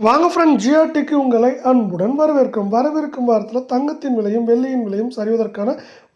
வாங்க ஃப்ரெண்ட் ஜிஆர்டிக்கு உங்களை அன்புடன் வரவேற்கும். வரவிருக்கும் வாரத்தில் தங்கத்தின் விலையும் வெள்ளியின் விலையும் சரிவதற்கான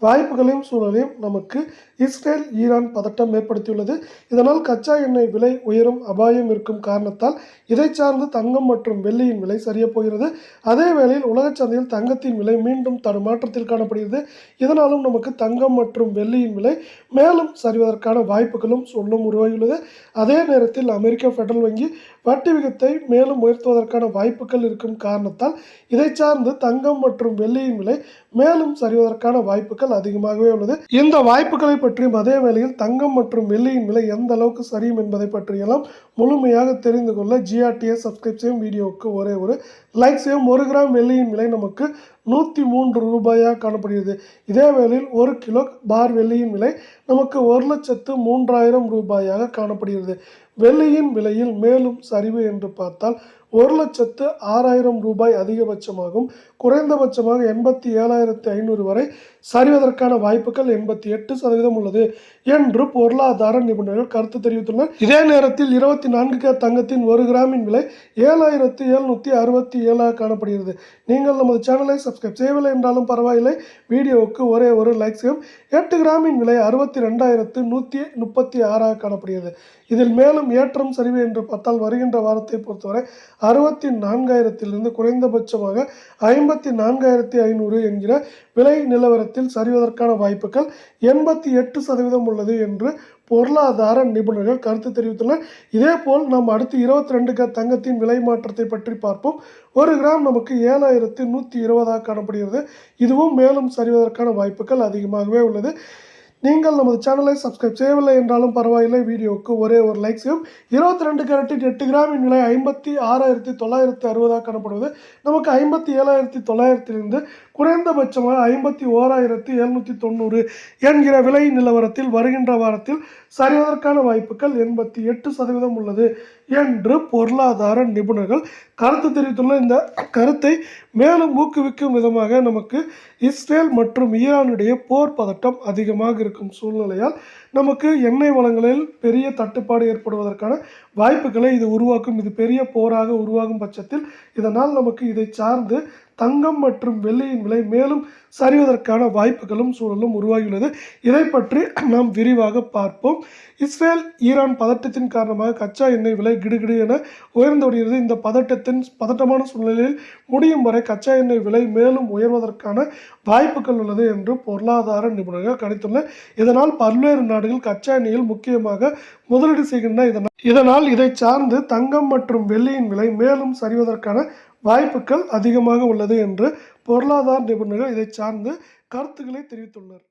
வாய்ப்புகளையும் சூழலையும் நமக்கு இஸ்ரேல் ஈரான் பதட்டம் ஏற்படுத்தியுள்ளது. இதனால் கச்சா எண்ணெய் விலை உயரும் அபாயம் இருக்கும் காரணத்தால் இதை சார்ந்து தங்கம் மற்றும் வெள்ளியின் விலை சரியப் போகிறது. அதே வேளையில் உலகச் சந்தையில் தங்கத்தின் விலை மீண்டும் தடுமாற்றத்தில் காணப்படுகிறது. இதனாலும் நமக்கு தங்கம் மற்றும் வெள்ளியின் விலை மேலும் சரிவதற்கான வாய்ப்புகளும் சொல்லும் உருவாகியுள்ளது. அதே நேரத்தில் அமெரிக்க ஃபெடரல் வங்கி வட்டி விகிதத்தை மேலும் உயர்த்துவதற்கான வாய்ப்புகள் இருக்கும் காரணத்தால் இதை சார்ந்து தங்கம் மற்றும் வெள்ளியின் விலை மேலும் சரிவதற்கான வாய்ப்புகள் அதிகமாகவே உள்ளது. இந்த வாய்ப்புகளை பற்றியும் அதே வேளையில் தங்கம் மற்றும் வெள்ளியின் விலை எந்த அளவுக்கு சரியும் என்பதை பற்றியெல்லாம் முழுமையாக தெரிந்து கொள்ள ஜிஆர்டிஎஸ் சப்ஸ்கிரைப் செய்யும் வீடியோவுக்கு ஒரே ஒரு லைக் செய்யும். ஒரு கிராம் வெள்ளியின் விலை நமக்கு நூற்றி மூன்று ரூபாயாக காணப்படுகிறது. இதே வேளையில் ஒரு கிலோ பார் வெள்ளியின் விலை நமக்கு ஒரு லட்சத்து மூன்றாயிரம் ரூபாயாக காணப்படுகிறது. வெள்ளியின் விலையில் மேலும் சரிவு என்று பார்த்தால் ஒரு லட்சத்து ஆறாயிரம் ரூபாய் அதிகபட்சமாகும். குறைந்தபட்சமாக எண்பத்தி ஏழாயிரத்து ஐநூறு வரை சரிவதற்கான வாய்ப்புகள் எண்பத்தி எட்டு சதவீதம் உள்ளது என்று பொருளாதார நிபுணர்கள் கருத்து தெரிவித்துள்ளனர். இதே நேரத்தில் இருபத்தி நான்கு கே தங்கத்தின் ஒரு கிராமின் விலை ஏழாயிரத்து எழுநூற்றி அறுபத்தி ஏழாக காணப்படுகிறது. நீங்கள் நமது சேனலை சப்ஸ்கிரைப் செய்யவில்லை என்றாலும் பரவாயில்லை. வீடியோவுக்கு ஒரே ஒரு லைக் செய்யும் எட்டு கிராமின் விலை அறுபத்தி ரெண்டாயிரத்து நூற்றி முப்பத்தி ஆறாக காணப்படுகிறது. இதில் மேலும் ஏற்றம் சரிவு என்று பார்த்தால் வருகின்ற வாரத்தை பொறுத்தவரை அறுபத்தி நான்காயிரத்திலிருந்து குறைந்தபட்சமாக ஐம்பத்தி நான்காயிரத்தி ஐநூறு என்கிற விலை நிலவரத்தில் சரிவதற்கான வாய்ப்புகள் எண்பத்தி எட்டு சதவீதம் உள்ளது என்று பொருளாதார நிபுணர்கள் கருத்து தெரிவித்துள்ளனர். இதேபோல் நாம் அடுத்து இருபத்தி ரெண்டு க தங்கத்தின் விலை மாற்றத்தை பற்றி பார்ப்போம். ஒரு கிராம் நமக்கு ஏழாயிரத்து நூற்றி இருபதாக காணப்படுகிறது. இதுவும் மேலும் சரிவதற்கான வாய்ப்புகள் அதிகமாகவே உள்ளது. நீங்கள் நமது சேனலை சப்ஸ்கிரைப் செய்யவில்லை என்றாலும் பரவாயில்லை. வீடியோவுக்கு ஒரே ஒரு லைக் செய்யும் இருபத்தி ரெண்டு கேரட்டின் எட்டு கிராமின் விலை ஐம்பத்தி ஆறாயிரத்தி தொள்ளாயிரத்தி அறுபதாக காணப்படுவது. நமக்கு ஐம்பத்தி ஏழாயிரத்தி தொள்ளாயிரத்திலிருந்து குறைந்தபட்சமாக ஐம்பத்தி ஓராயிரத்தி எழுநூற்றி தொண்ணூறு என்கிற விலை நிலவரத்தில் வருகின்ற வாரத்தில் சரிவதற்கான வாய்ப்புகள் எண்பத்தி எட்டு சதவீதம் உள்ளது. என்று பொருளாதார நிபுணர்கள் கருத்து தெரிவித்துள்ள இந்த கருத்தை மேலும் ஊக்குவிக்கும் விதமாக நமக்கு இஸ்ரேல் மற்றும் ஈரானுடைய போர் பதட்டம் அதிகமாக இருக்கும் சூழ்நிலையால் நமக்கு எண்ணெய் வளங்களில் பெரிய தட்டுப்பாடு ஏற்படுவதற்கான வாய்ப்புகளை இது உருவாக்கும். இது பெரிய போராக உருவாகும் பட்சத்தில் இதனால் நமக்கு இதை சார்ந்து தங்கம் மற்றும் வெள்ளியின் விலை மேலும் சரிவதற்கான வாய்ப்புகளும் சூழலும் உருவாகியுள்ளது. இதை பற்றி நாம் விரிவாக பார்ப்போம். இஸ்ரேல் ஈரான் பதட்டத்தின் காரணமாக கச்சா எண்ணெய் விலை கிடுகிடு என உயர்ந்து வருகிறது இந்த பதட்டத்தின் பதட்டமான சூழ்நிலையில் முடியும் வரை கச்சா எண்ணெய் விலை மேலும் உயர்வதற்கான வாய்ப்புகள் உள்ளது என்று பொருளாதார நிபுணர்கள் கணித்துள்ளனர். இதனால் பல்வேறு நாடுகள் கச்சா எண்ணெயில் முக்கியமாக முதலீடு செய்கின்றன. இதனால் இதனால் இதை சார்ந்து தங்கம் மற்றும் வெள்ளியின் விலை மேலும் சரிவதற்கான வாய்ப்புகள் அதிகமாக உள்ளது என்று பொருளாதார நிபுணர்கள் இதை சார்ந்து கருத்துக்களை தெரிவித்துள்ளனர்.